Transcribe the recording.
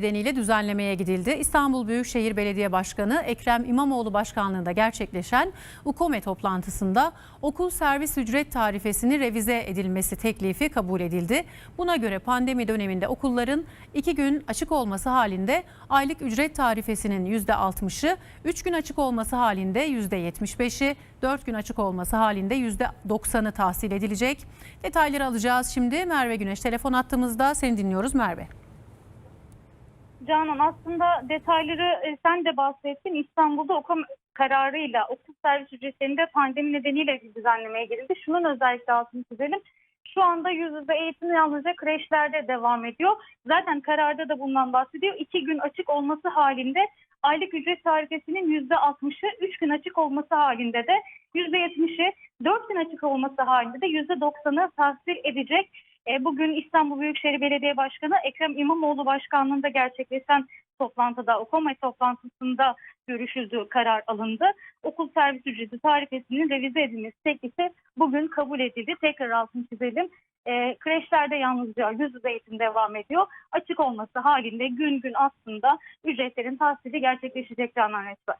nedeniyle düzenlemeye gidildi. İstanbul Büyükşehir Belediye Başkanı Ekrem İmamoğlu başkanlığında gerçekleşen UKOME toplantısında okul servis ücret tarifesini revize edilmesi teklifi kabul edildi. Buna göre pandemi döneminde okulların iki gün açık olması halinde aylık ücret tarifesinin %60'ı, 3 gün açık olması halinde %75'i, 4 gün açık olması halinde %90'ı tahsil edilecek. Detayları alacağız şimdi. Merve Güneş telefon attığımızda seni dinliyoruz Merve. Canan aslında detayları e, sen de bahsettin. İstanbul'da okul kararıyla okul servis ücretlerinde pandemi nedeniyle bir düzenlemeye girildi. Şunun özellikle altını çizelim. Şu anda yüz yüze eğitim yalnızca kreşlerde devam ediyor. Zaten kararda da bundan bahsediyor. İki gün açık olması halinde aylık ücret tarifesinin yüzde altmışı, üç gün açık olması halinde de yüzde yetmişi, dört gün açık olması halinde de yüzde doksanı tahsil edecek. E, Bugün İstanbul Büyükşehir Belediye Başkanı Ekrem İmamoğlu başkanlığında gerçekleşen toplantıda, OKOME toplantısında görüşüldü, karar alındı. Okul servis ücreti tarifesinin revize edilmesi teklifi bugün kabul edildi. Tekrar altını çizelim. E, kreşlerde yalnızca yüz yüze eğitim devam ediyor. Açık olması halinde gün gün aslında ücretlerin tahsili gerçekleşecek Canan Resmen.